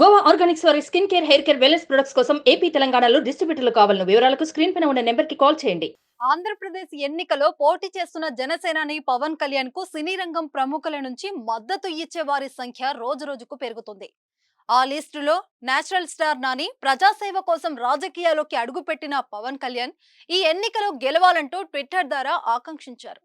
Goa organics వారి skin care hair care wellness products కోసం AP తెలంగాణలో డిస్ట్రిబ్యూటర్లు కావాలని వివరాలకు స్క్రీన్ పైన ఉన్న నెంబర్కి కాల్ చేయండి. ఆంధ్రప్రదేశ్ ఎన్నికలో పోటీ చేస్తున్న జనసేనాని పవన్ కళ్యాణ్కు సినీ రంగం ప్రముఖుల నుంచి మద్దతు ఇచ్చే వారి సంఖ్య రోజు రోజుకు పెరుగుతుంది. ఆ లిస్టులో నేచురల్ స్టార్ నాని ప్రజాసేవ కోసం రాజకీయాల్లోకి అడుగుపెట్టిన పవన్ కళ్యాణ్ ఈ ఎన్నికలో గెలవాలంటూ ట్విట్టర్ ద్వారా ఆకాంక్షించారు.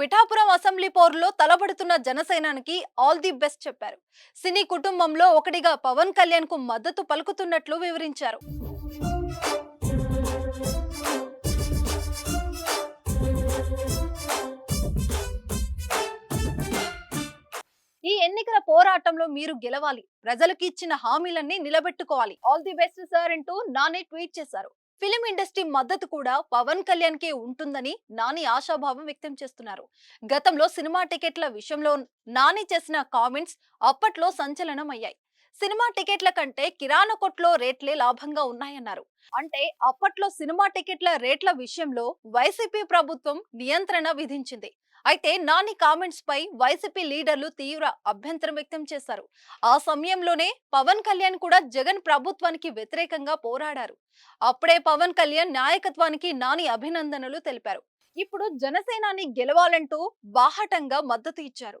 పిఠాపురం అసెంబ్లీ పోరులో తలబడుతున్న జనసేనానికి ఆల్ ది బెస్ట్ చెప్పారు. సినీ కుటుంబంలో ఒకటిగా పవన్ కళ్యాణ్కు మద్దతు పలుకుతున్నట్లు వివరించారు. ఈ ఎన్నికల పోరాటంలో మీరు గెలవాలి. ప్రజలకు ఇచ్చిన హామీలన్నీ నిలబెట్టుకోవాలి. ఆల్ ది బెస్ట్ సార్ అంటూ నానే ట్వీట్ చేశారు. ఫిలిం ఇండస్ట్రీ మద్దతు కూడా పవన్ కళ్యాణ్ కే ఉంటుందని నాని ఆశాభావం వ్యక్తం చేస్తున్నారు. గతంలో సినిమా టికెట్ల విషయంలో నాని చేసిన కామెంట్స్ అప్పట్లో సంచలనం అయ్యాయి సినిమా టికెట్ల కంటే కిరాణా కొట్లో రేట్లే లాభంగా ఉన్నాయన్నారు. అంటే అప్పట్లో సినిమా టికెట్ల రేట్ల విషయంలో వైసీపీ ప్రభుత్వం నియంత్రణ విధించింది. అయితే నాని కామెంట్స్ పై వైసీపీ లీడర్లు తీవ్ర అభ్యంతరం వ్యక్తం చేశారు. ఆ సమయంలోనే పవన్ కళ్యాణ్ కూడా జగన్ ప్రభుత్వానికి వ్యతిరేకంగా పోరాడారు. అప్పుడే పవన్ కళ్యాణ్ నాయకత్వానికి నాని అభినందనలు తెలిపారు. ఇప్పుడు జనసేనాని గెలవాలంటూ బాహటంగా మద్దతు ఇచ్చారు.